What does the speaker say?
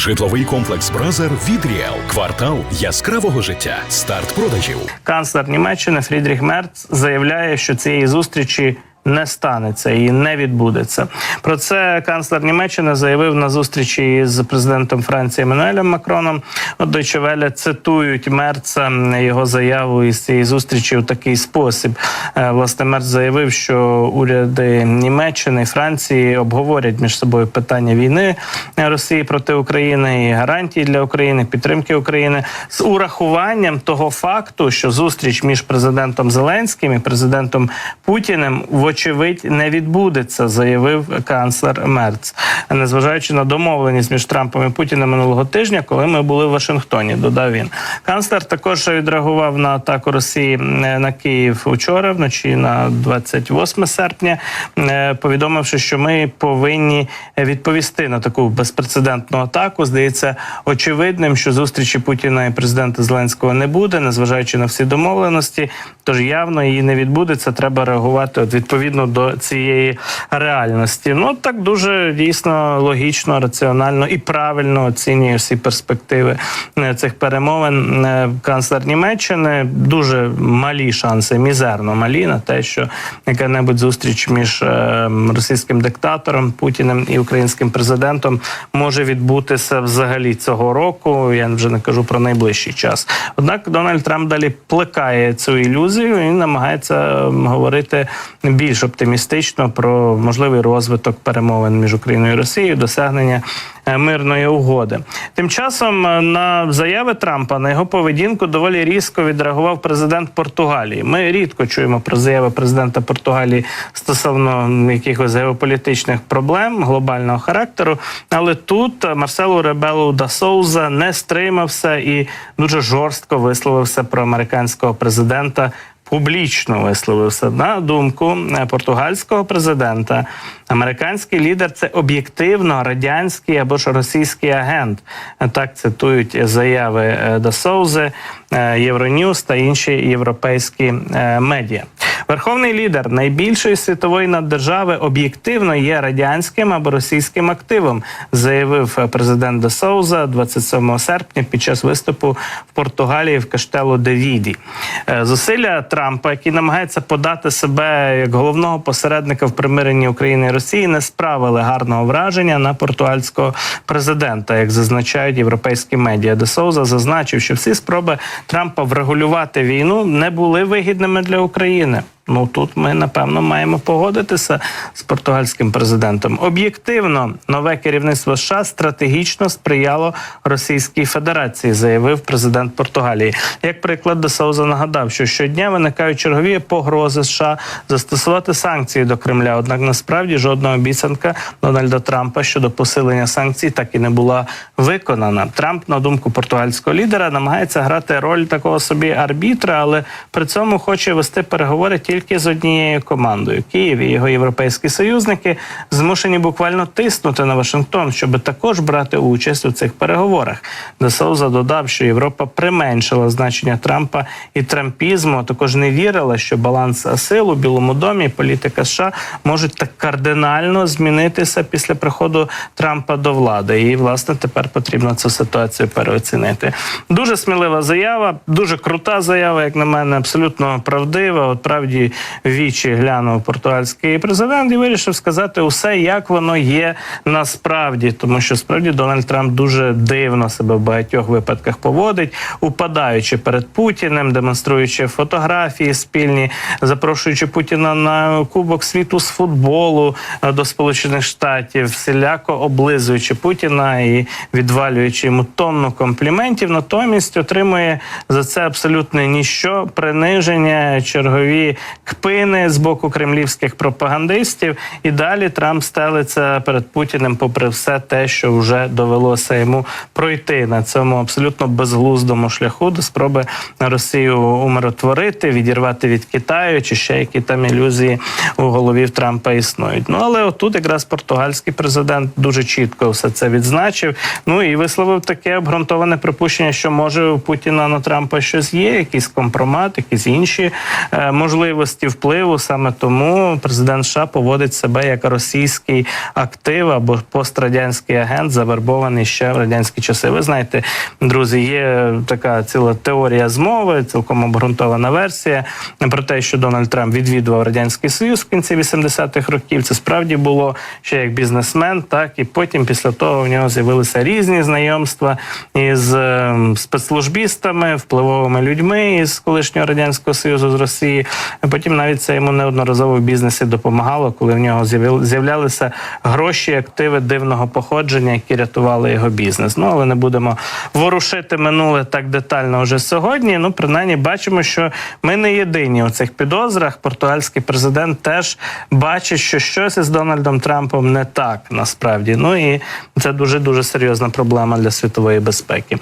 Житловий комплекс Бразер від Ріел. Квартал яскравого життя. Старт продажів. Канцлер Німеччини Фрідріх Мерц заявляє, що цієї зустрічі. Не станеться і не відбудеться. Про це канцлер Німеччини заявив на зустрічі з президентом Франції Еммануелем Макроном. От Deutsche Welle цитують Мерца його заяву із цієї зустрічі у такий спосіб. Е, Власне, Мерц заявив, що уряди Німеччини і Франції обговорять між собою питання війни Росії проти України і гарантії для України, підтримки України з урахуванням того факту, що зустріч між президентом Зеленським і президентом Путіним вочевидь не відбудеться, заявив канцлер Мерц, незважаючи на домовленість між Трампом і Путіним минулого тижня, коли ми були в Вашингтоні. Додав він. Канцлер також відреагував на атаку Росії е, на Київ учора, вночі на 28 серпня, е, повідомивши, що ми повинні відповісти на таку безпрецедентну атаку. Здається, очевидним, що зустрічі Путіна і президента Зеленського не буде, незважаючи на всі домовленості. Тож явно її не відбудеться. Треба реагувати от відповідно до цієї реальності. Ну так дуже дійсно логічно, раціонально і правильно оцінює всі перспективи е, цих перемовин. Е, Канцлер Німеччини дуже малі шанси, мізерно малі на те, що яка-небудь зустріч між е, російським диктатором Путіним і українським президентом може відбутися взагалі цього року. Я вже не кажу про найближчий час. Однак Дональд Трамп далі плекає цю ілюзію і намагається м, говорити більш оптимістично про можливий розвиток перемовин між Україною і Росією, досягнення е, мирної угоди. Тим часом е, на заяви Трампа на його поведінку доволі різко відреагував президент Португалії. Ми рідко чуємо про заяви президента Португалії стосовно якихось геополітичних проблем глобального характеру. Але тут е, Марселу Ребелу да Соуза не стримався і дуже жорстко висловився про американського президента. Публічно висловився на думку е, португальського президента. Американський лідер це об'єктивно радянський або ж російський агент. Е, Так цитують заяви е, Дасоузи, Євроньюз та інші європейські е, медіа. Верховний лідер найбільшої світової наддержави об'єктивно є радянським або російським активом, заявив е, президент Де Соуза 27 серпня під час виступу в Португалії в Каштелу де Віді. Е, Зусилля Трампа, який намагається подати себе як головного посередника в примиренні України і Росії, не справили гарного враження на португальського президента, як зазначають європейські медіа. Де Соуза зазначив, що всі спроби Трампа врегулювати війну не були вигідними для України. Ну тут ми напевно маємо погодитися з португальським президентом. Об'єктивно, нове керівництво США стратегічно сприяло Російській Федерації, заявив президент Португалії. Як приклад, Десауза нагадав, що щодня виникають чергові погрози США застосувати санкції до Кремля. Однак насправді жодна обіцянка Дональда Трампа щодо посилення санкцій так і не була виконана. Трамп, на думку португальського лідера, намагається грати роль такого собі арбітра, але при цьому хоче вести переговори тільки з однією командою. Київ і його європейські союзники змушені буквально тиснути на Вашингтон, щоб також брати участь у цих переговорах. Десоуза додав, що Європа применшила значення Трампа і трампізму, а також не вірила, що баланс сил у Білому домі політика США можуть так кардинально змінитися після приходу Трампа до влади. І власне тепер потрібно цю ситуацію переоцінити. Дуже смілива заява, дуже крута заява, як на мене, абсолютно правдива. От правді в вічі глянув португальський президент і вирішив сказати усе, як воно є насправді, тому що справді Дональд Трамп дуже дивно себе в багатьох випадках поводить, упадаючи перед Путіним, демонструючи фотографії спільні, запрошуючи Путіна на Кубок світу з футболу е, до Сполучених Штатів, всіляко облизуючи Путіна і відвалюючи йому тонну компліментів. Натомість отримує за це абсолютно ніщо, приниження, чергові кпини з боку кремлівських пропагандистів. І далі Трамп стелиться перед Путіним, попри все те, що вже довелося йому пройти на цьому абсолютно безглуздому шляху до спроби Росію умиротворити, відірвати від Китаю, чи ще які там ілюзії у голові Трампа існують. Ну але отут якраз португальський президент дуже чітко все це відзначив. Ну і висловив таке обґрунтоване припущення, що може у Путіна на Трампа щось є, якийсь компромат, якісь інші е, можливості. Можливості впливу. Саме тому президент США поводить себе як російський актив або пострадянський агент, завербований ще в радянські часи. Ви знаєте, друзі, є така ціла теорія змови, цілком обґрунтована версія про те, що Дональд Трамп відвідував радянський союз в кінці 80-х років. Це справді було ще як бізнесмен, так і потім, після того, в нього з'явилися різні знайомства із е, спецслужбістами, впливовими людьми із колишнього радянського союзу з Росії. Потім навіть це йому неодноразово в бізнесі допомагало, коли в нього з'являлися гроші, активи дивного походження, які рятували його бізнес. Ну але не будемо ворушити минуле так детально вже сьогодні. Ну, принаймні, бачимо, що ми не єдині у цих підозрах. Португальський президент теж бачить, що щось із Дональдом Трампом не так насправді. Ну і це дуже дуже серйозна проблема для світової безпеки.